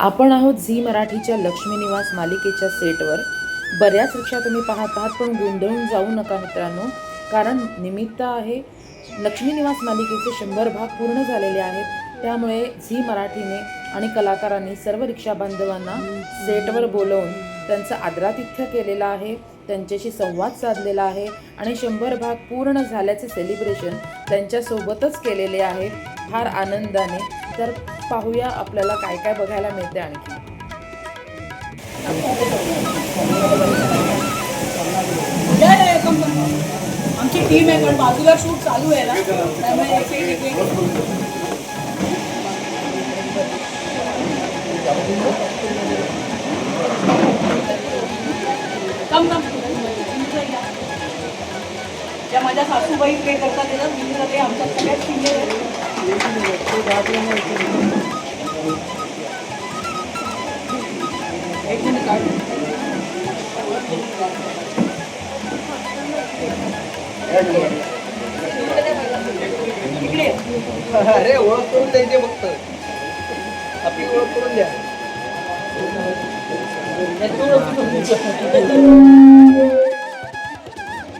आपण आहोत झी मराठीच्या लक्ष्मी निवास मालिकेच्या सेटवर. बऱ्याच रिक्षा तुम्ही पाहत आहात पण गोंधळून जाऊ नका मित्रांनो. कारण निमित्त आहे लक्ष्मी निवास मालिकेचे शंभर भाग पूर्ण झालेले आहेत. त्यामुळे झी मराठीने आणि कलाकारांनी सर्व रिक्षा बांधवांना सेटवर बोलवून त्यांचं आदरातिथ्य केलेलं आहे त्यांच्याशी संवाद साधलेला आहे आणि शंभर भाग पूर्ण झाल्याचे सेलिब्रेशन त्यांच्यासोबतच केलेले आहे. फार आनंदाने. तर पाहूया आपल्याला काय काय बघायला मिळते आणखी. आमची टीम आहे पण बाजूला शूट चालू आहे ना त्यामुळे कम कम त्या माझ्या सासूबाई प्ले करतात येतात मी ते आमच्या सगळ्यात सिनियर आहे अरे ओळख करून द्यायचे फक्त. आपली ओळख करून द्या.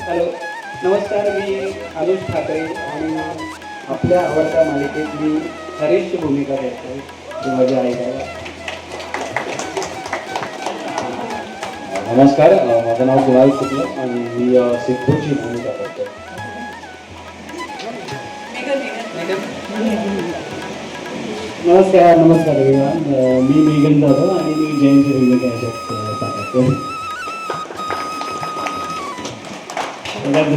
हॅलो नमस्कार मी अनुज ठाकरे आणि आपल्या आवडत्या मालिकेत मी हरेशची भूमिका करतोय ती माझी आई आहे. नमस्कार माझं नाव कुणाल शुक्ल आणि मी सिद्धूची भूमिका करतो. नमस्कार नमस्कार मी मेघन जाधव आणि मी जैनची भूमिका याच्यात साकारतो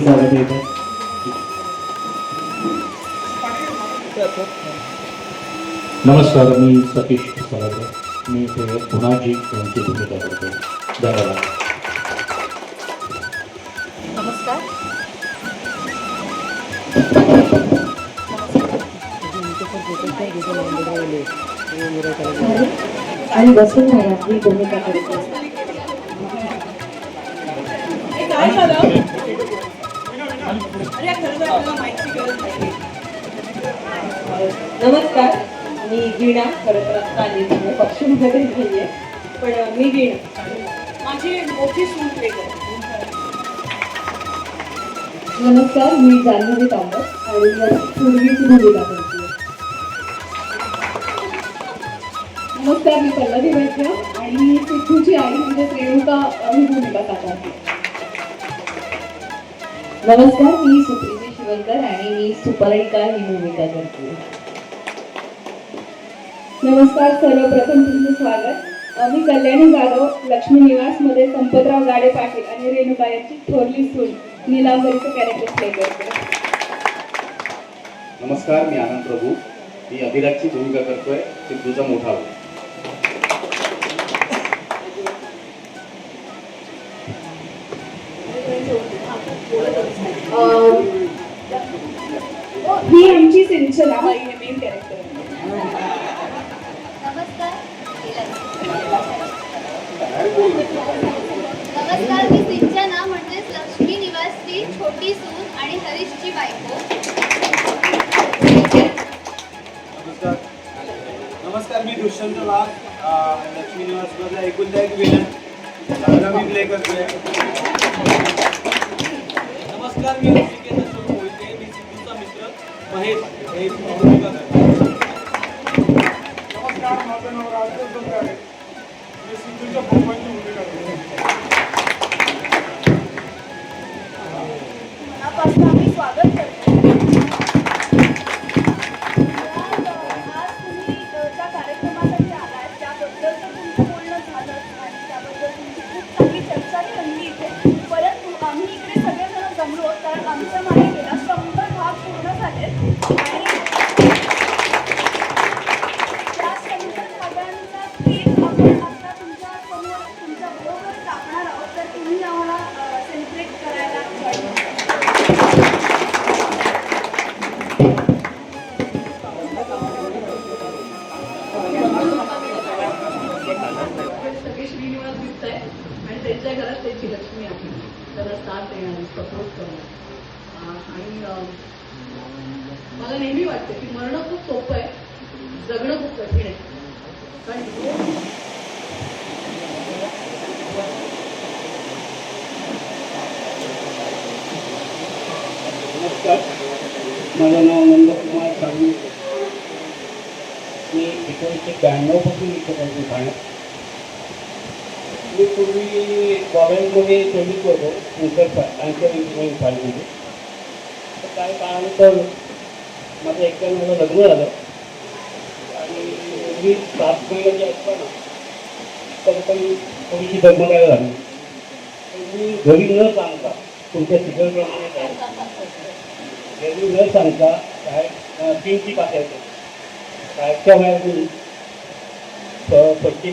स्वागत आहे नमस्कार मी सतीश सराटे मी इथे पुनाजी यांची भूमिका करतो. धन्यवाद. नमस्कार. आणि वसुंधरा ही भूमिका करत असते काय झालं? नमस्कार मी वीणा खरं तर आता आली त्यामुळे पक्षामध्ये आहे. पण मी वीणा. माझी मोठी सूट प्ले नमस्कार मी जान्हवी कामत आणि पूर्वीची भूमिका करते नमस्कार मी पल्लवी वैद्य आणि मी सिद्धूची आई म्हणजे रेणुका अं, भूमिका साकारते. नमस्कार मी सुप्रिया. शिवणकर आणि मी सुपर्णिका ही भूमिका करते नमस्कार सर्वप्रथम तुमचं स्वागत. मी कल्याणी जाधव लक्ष्मी निवासमध्ये संपतराव गाडे पाटील आणि रेणुका यांची थोरली सून नीलांबरीचं कॅरेक्टर प्ले करते नमस्कार मी आनंद प्रभू. मी अभिराजची भूमिका करतोय. सिद्धूचा मोठा भाऊ. ही आमची सिंचना. बाई हे मेन कॅरेक्टर आहे. नमस्कार. मी सिंचना म्हणजेच लक्ष्मी निवासची छोटी सून आणि हरीशची बायको. नमस्कार. नमस्कार मी दुष्यंत वाघ लक्ष्मी निवासमधला एकुलता एक विलन मी प्ले करतोय. नमस्कार मी महेश हे करतो नमस्कार माझं नाव राजदेव डोंगारे मी सिद्धूच्या पप्पांची भूमिका करतो मनापासून आम्ही स्वागत जगणं खूप कठीण आहे. कारण माझं नाव नंद कुमार साधू मी एकोणीसशे ब्याण्णवपासून इथं पाहिजे ठाण्यात. मी पूर्वी बॉबेलमध्ये सर्विस होतो शंकर अँकर इंजिनिअरिंग कॉलेजमध्ये काही काळानंतर माझं एक्क्याण्णवला लग्न झालं. मी सात महिन्याची असताना तर पण थोडीशी धर्मकाय लागली तुम्ही मी घरी न सांगता तुमच्या सिजनप्रमाणे काय घरी न सांगता काय अं, तीनची टाकायचं शाळेच्या मी पट्टी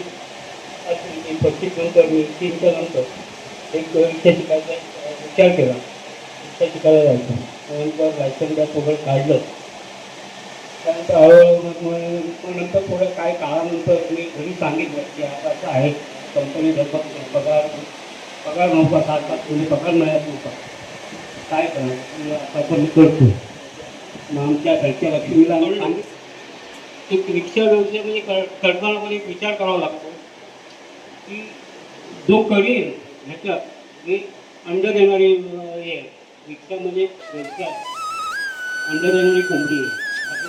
असली की पट्टी नंतर मी तीनच्या नंतर एक रिक्षा शिकायचा विचार केला. रिक्षा शिकायला जायचं. नंतर लायसन्स बॅग वगैरे काढलं. त्यानंतर हळूहळू मग नंतर थोड्या काही काळानंतर मी घरी सांगितलं की आता असं आहे. कंपनी धर्म पगार पगार नव्हता सात सात म्हणजे पगार मिळत नव्हता. काय करणार? मी आता पण करतो. मग आमच्या घरच्या लक्ष्मीला आम्ही सांगितलं. एक रिक्षा व्यवसाय म्हणजे कर करताना पण एक विचार करावा लागतो. की जो करेल ह्याच्यात हे अंडर येणारी अं, हे रिक्षा म्हणजे व्यवसाय अंडर येणारी कोंबडी आहे.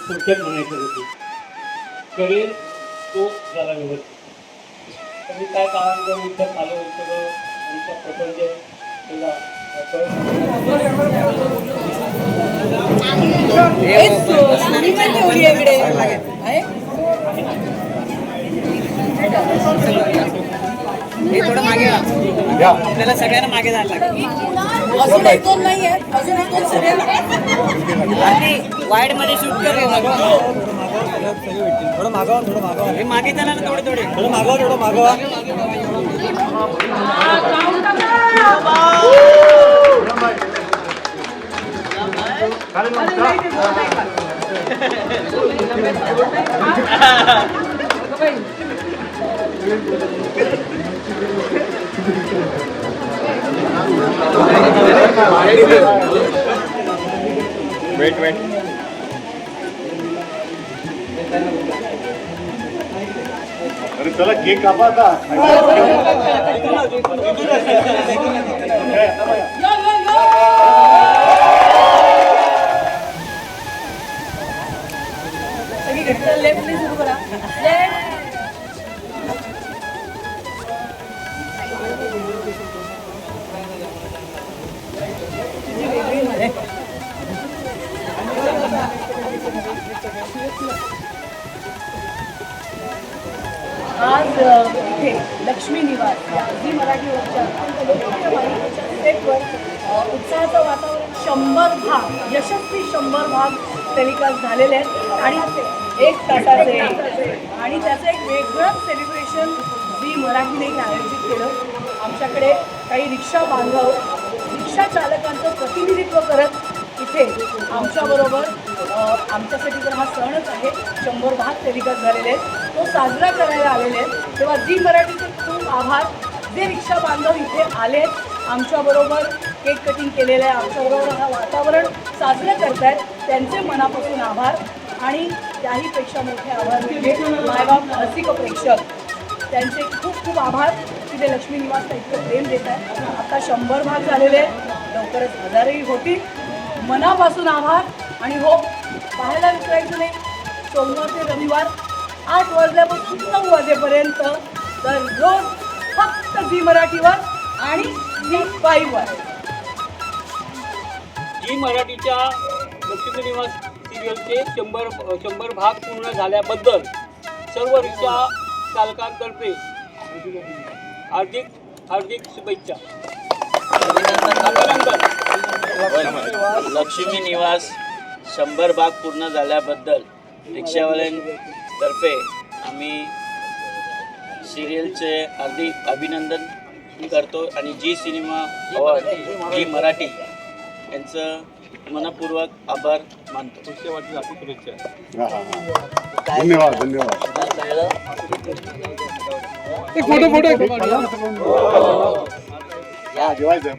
थोडक्यात म्हणायचं होते. करेल तो झाला व्यवस्थित. तर मी काय काळानंतर इथं आलो सगळं आमचा प्रपंच केला आपल्याला सगळ्यांना मागे जायला लागेल. अजून एक दोन नाही आहेत अजून एक दोन serial आहेत. वाईडमध्ये शूट कर रे थोडं मागवा थोडं मागवा हे मागे चला ना थोडे थोडे थोडं मागवा थोडं मागवा अरे चला केक कापा आता. आज इथे लक्ष्मी निवास या मराठी मराठीवरच्या अत्यंत उत्साहाचं वातावरण शंभर भाग यशस्वी शंभर भाग टेलिकास्ट झालेले आहेत. आणि एक तासाचे आणि त्याचं एक वेगळंच सेलिब्रेशन जी मराठीने आयोजित केलं. आमच्याकडे काही रिक्षा बांधव रिक्षा चालकांचं प्रतिनिधित्व करत इथे आमच्याबरोबर आमच्यासाठी तर हा सणच आहे. शंभर भाग टेलिकास्ट झालेले आहेत. तो साजरा करायला आलेले आहेत. तेव्हा जी मराठीचे खूप आभार. जे रिक्षा बांधव इथे आले आमच्याबरोबर केक कटिंग केलेलं आहे आमच्याबरोबर हा वातावरण साजरं करतायत त्यांचे मनापासून आभार आणि त्याहीपेक्षा मोठे आभार म्हणजे मायबाप रसिक प्रेक्षक. त्यांचे खूप खूप आभार. की ते लक्ष्मी निवासला इतकं प्रेम देत आहेत आता शंभर भाग झालेले आहेत. लवकरच हजारही होतील. मनापासून आभार आणि हो पाहायला विसरायचं नाही. सोमवार ते रविवार आठ वाजल्यापासून नऊ वाजेपर्यंत दररोज फक्त झी मराठीवर आणि झी फाईव्हवर जी मराठीच्या लक्ष्मी निवास सिरियलचे शंभर शंभर भाग पूर्ण झाल्याबद्दल सर्व रिक्षा चालकांतर्फे हार्दिक हार्दिक शुभेच्छा. अभिनंदन लक्ष्मी निवास. शंभर भाग पूर्ण झाल्याबद्दल रिक्षावाल्यांतर्फे आम्ही सिरियलचे हार्दिक अभिनंदन करतो आणि जी सिनेमा अवॉर्ड जी मराठी यांचं मनपूर्वक आभार मानतो. धन्यवाद धन्यवाद. जेवायचं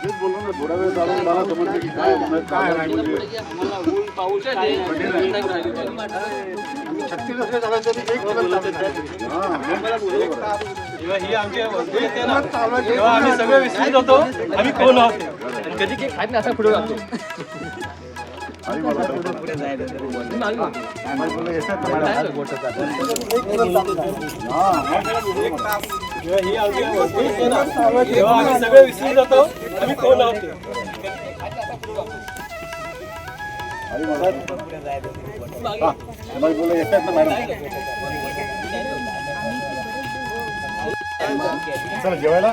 थोडा वेळ चालून मला समजलं की काय काय नाही म्हणजे? छत्तीस असले चालायचं एक आम्ही सगळे विसरत होतो आम्ही कोण आहोत कधी केक खात नाही असा पुढे जातो आणि मला सगळे विसरून जातो आम्ही कोण आहोत चला जेवायला?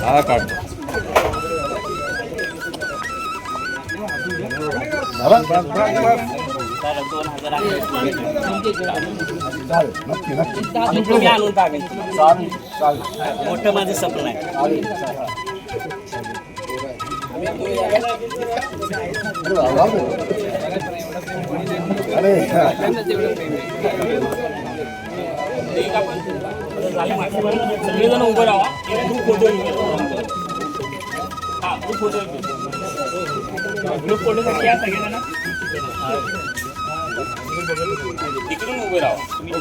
हा काढतो. त्याला दोन हजार आहे. चालेल नक्की नक्की. चालेल चालेल. मोठं माझं स्वप्न आहे. अरे सगळेजण उभं राहा. ग्रुप फोटो हा ग्रुप फोटो ग्रुप फोटोसाठी या सगळेजण. तिकडून उभे राहा. तुम्ही